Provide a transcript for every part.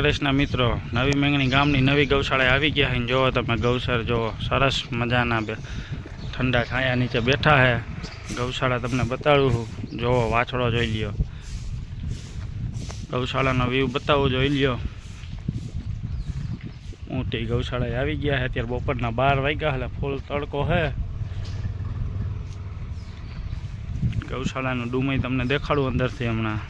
કૃષ્ણ મિત્રો, નવી મેંગણી ગામની નવી ગૌશાળાએ આવી ગયા છે જોવો તમે ગૌસર જો સરસ મજાના બે ઠંડા છાયા નીચે બેઠા છે ગૌશાળા તમને બતાડું જોવો, વાછડો જોઈ લ્યો. ગૌશાળાનો વ્યૂ બતાવો, જોઈ લ્યો. મોટી ગૌશાળાએ આવી ગયા છે અત્યારે બપોરના બાર વાગ્યા એટલે ફૂલ તડકો છે ગૌશાળાનું ડુમઈ તમને દેખાડું અંદરથી હમણાં.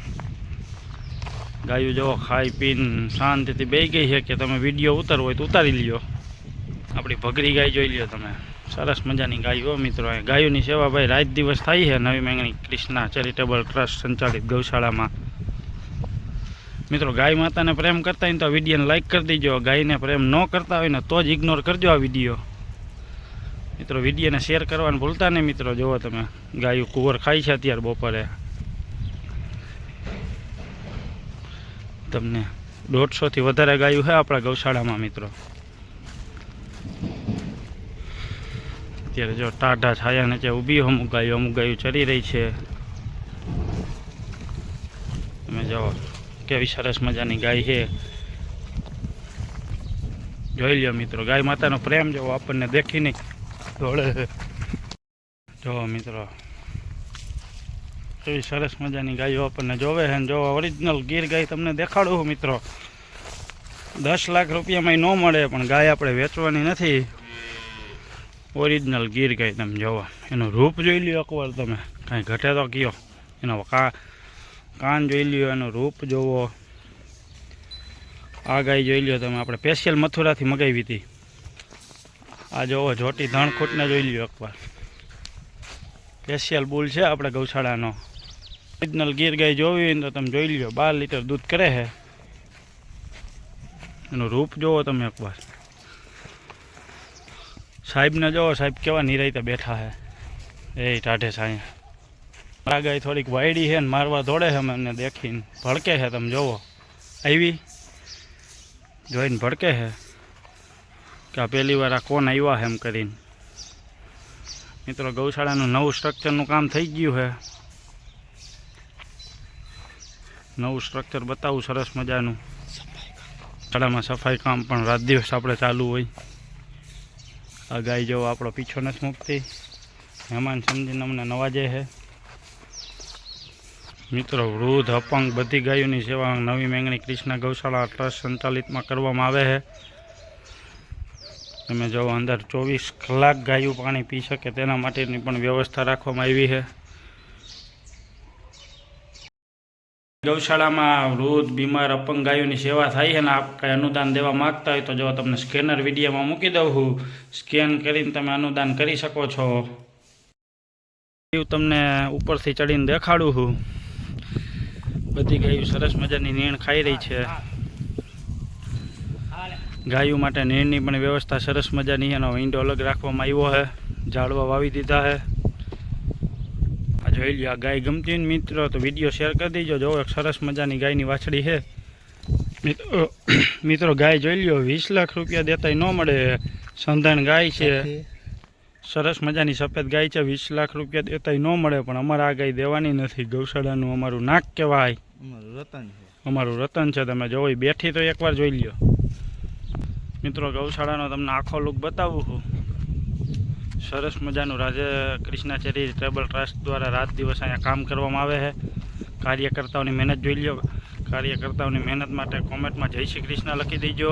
ગાયું જો ખાઈ પીને શાંતિથી બેસી ગઈ છે કે તમે વીડિયો ઉતારવો હોય તો ઉતારી લ્યો. આપણી ભગરી ગાય જોઈ લ્યો તમે. સરસ મજાની ગાય મિત્રો. ગાયોની સેવા ભાઈ રાત દિવસ થાય છે નવી મેંગણી ક્રિષ્ના ચેરિટેબલ ટ્રસ્ટ સંચાલિત ગૌશાળામાં. મિત્રો, ગાય માતાને પ્રેમ કરતા હોય તો આ વિડીયોને લાઈક કરી દેજો. ગાયને પ્રેમ ન કરતા હોય ને તો જ ઇગ્નોર કરજો આ વીડિયો. મિત્રો, વિડીયોને શેર કરવાનું ભૂલતા નહીં મિત્રો. જુઓ તમે, ગાયું કુંવર ખાય છે અત્યારે બપોરે. તમને દોઢસોથી વધારે ગાયું છે આપણા ગૌશાળામાં, મિત્રો. અત્યારે જો ટાઢા છાયા નીચે ઊભી અમુક ગાયો, અમુક ગાયું ચરી રહી છે. તમે જાઓ, કેવી સરસ મજાની ગાય છે. જોઈ લ્યો મિત્રો, ગાય માતાનો પ્રેમ જોવો આપણને દેખીને દોડે જોવો મિત્રો એવી સરસ મજાની ગાયો આપણને જોવે છે જો ઓરિજિનલ ગીર ગાય તમને દેખાડું મિત્રો. દસ લાખ રૂપિયામાં ન મળે, પણ ગાય આપણે વેચવાની નથી. ઓરિજિનલ ગીર ગાય તમે જોવો. એનું રૂપ જોઈ લ્યો એકવાર તમે. કાંઈ ઘટે તો કયો. એનો કા, કાન જોઈ લ્યો, એનું રૂપ જોવો. આ ગાય જોઈ લ્યો તમે, આપણે સ્પેશિયલ મથુરાથી મગાવી હતી. આ જોવો, જોટી ધણખૂટને જોઈ લ્યો એકવાર. સ્પેશિયલ બુલ છે આપણે ગૌશાળાનો. ઓરિજિનલ ગીર ગાય જોવી હોય તો તમે જોઈ લો બાર લીટર દૂધ કરે છે એનું રૂપ જોવો તમે એકવાર. સાહેબને જોવો, સાહેબ કેવા નિરાયતા બેઠા છે એ ટાઢે સાયા મારા ગાય થોડીક વાયડી છે ને મારવા દોડે છે મને દેખીને ભડકે છે તમે જોવો. આવી? જોઈને ભડકે છે કે આ પહેલી વાર આ કોણ આવ્યા છે એમ કરીને. મિત્રો, ગૌશાળાનું નવું સ્ટ્રક્ચરનું કામ થઈ ગયું છે નવું સ્ટ્રક્ચર બતાવું, સરસ મજાનું. શાળામાં સફાઈ કામ પણ રાત દિવસ આપણે ચાલુ હોય. આ ગાય જેવો આપણો પીછો નથી મૂકતી. મહેમાન સમજીને અમને નવાજે છે. મિત્રો, વૃદ્ધ, અપંગ બધી ગાયોની સેવા નવી મેંગણી કૃષ્ણ ગૌશાળા ટ્રસ્ટ સંચાલિતમાં કરવામાં આવે છે. તમે જો અંદર ચોવીસ કલાક ગાયું પાણી પી શકે તેના માટેની પણ વ્યવસ્થા રાખવામાં આવી છે. ગૌશાળામાં વૃદ્ધ, બીમાર અપંગ ગાયોની સેવા થાય છે ને આપ કાંઈ અનુદાન દેવા માગતા હોય તો જો તમને સ્કેનર વિડીયોમાં મૂકી દઉં છું. સ્કેન કરીને તમે અનુદાન કરી શકો છો. તમને ઉપરથી ચડીને દેખાડું છું. બધી ગાયો સરસ મજાની નીણ ખાઈ રહી છે. ગાયો માટે નીણની પણ વ્યવસ્થા સરસ મજાની એનો વિન્ડો અલગ રાખવામાં આવ્યો છે. ઝાડવા વાવી દીધા છે. આ જોઈ લ્યો આ ગાય ગમતી ને મિત્રો તો વીડિયો શેર કરી દેજો. જો એક સરસ મજાની ગાયની વાછડી છે. મિત્રો મિત્રો ગાય જોઈ લ્યો વીસ લાખ રૂપિયા દેતાય ન મળે. સંધાન ગાય છે. સરસ મજાની સફેદ ગાય છે વીસ લાખ રૂપિયા દેતાય ન મળે પણ અમારે આ ગાય દેવાની નથી. ગૌશાળાનું અમારું નાક કહેવાય. અમારું રતન છે. અમારું રતન છે તમે જોવો ઈ બેઠી તો એકવાર જોઈ લ્યો. મિત્રો ગૌશાળાનો તમને આખો લુક બતાવું છું. સરસ મજાનું. રાજે કૃષ્ણા ટ્રેબલ ટ્રસ્ટ દ્વારા રાત દિવસ અહીંયા કામ કરવામાં આવે છે. કાર્યકર્તાઓની મહેનત જોઈ લો કાર્યકર્તાઓની મહેનત માટે કોમેન્ટમાં જય શ્રી કૃષ્ણ લખી દેજો.